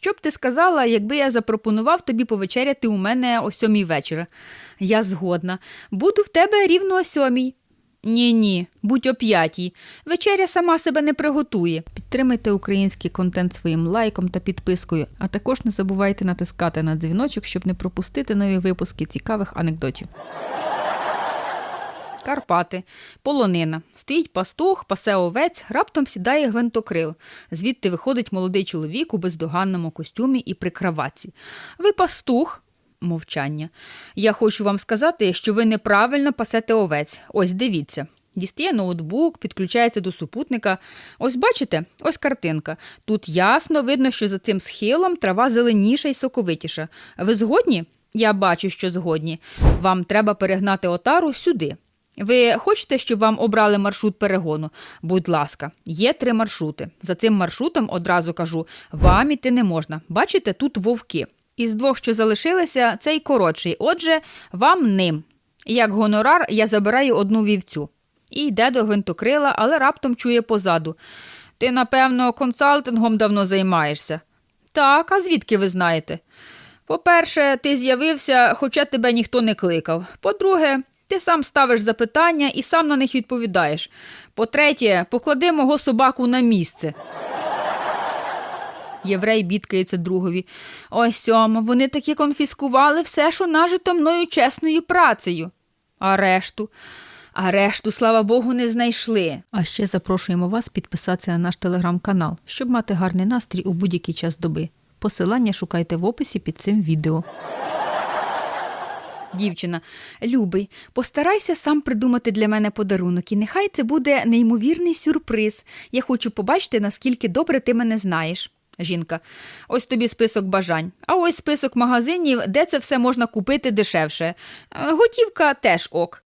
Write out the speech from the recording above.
Що б ти сказала, якби я запропонував тобі повечеряти у мене о сьомій вечора? Я згодна. Буду в тебе рівно о сьомій. Ні, ні, будь о п'ятій. Вечеря сама себе не приготує. Підтримайте український контент своїм лайком та підпискою, а також не забувайте натискати на дзвіночок, щоб не пропустити нові випуски цікавих анекдотів. Карпати, полонина. Стоїть пастух, пасе овець, раптом сідає гвинтокрил. Звідти виходить молодий чоловік у бездоганному костюмі і при краватці. Ви пастух? Мовчання. Я хочу вам сказати, що ви неправильно пасете овець. Ось дивіться. Дістає ноутбук, підключається до супутника. Ось бачите, ось картинка. Тут ясно видно, що за цим схилом трава зеленіша і соковитіша. Ви згодні? Я бачу, що згодні. Вам треба перегнати отару сюди. Ви хочете, щоб вам обрали маршрут перегону? Будь ласка, є три маршрути. За цим маршрутом одразу кажу, вам іти не можна. Бачите, тут вовки. Із двох, що залишилися, цей коротший. Отже, вам ним. Як гонорар, я забираю одну вівцю. І йде до гвинтокрила, але раптом чує позаду. Ти, напевно, консалтингом давно займаєшся. Так, а звідки ви знаєте? По-перше, ти з'явився, хоча тебе ніхто не кликав. По-друге, ти сам ставиш запитання і сам на них відповідаєш. По-третє, поклади мого собаку на місце. Єврей бідкається другові. Ой, сьома, вони таки конфіскували все, що нажито мною чесною працею. А решту? А решту, слава Богу, не знайшли. А ще запрошуємо вас підписатися на наш телеграм-канал, щоб мати гарний настрій у будь-який час доби. Посилання шукайте в описі під цим відео. Дівчина, любий, постарайся сам придумати для мене подарунок, і нехай це буде неймовірний сюрприз. Я хочу побачити, наскільки добре ти мене знаєш. Жінка, ось тобі список бажань, а ось список магазинів, де це все можна купити дешевше. Е, Готівка теж ок.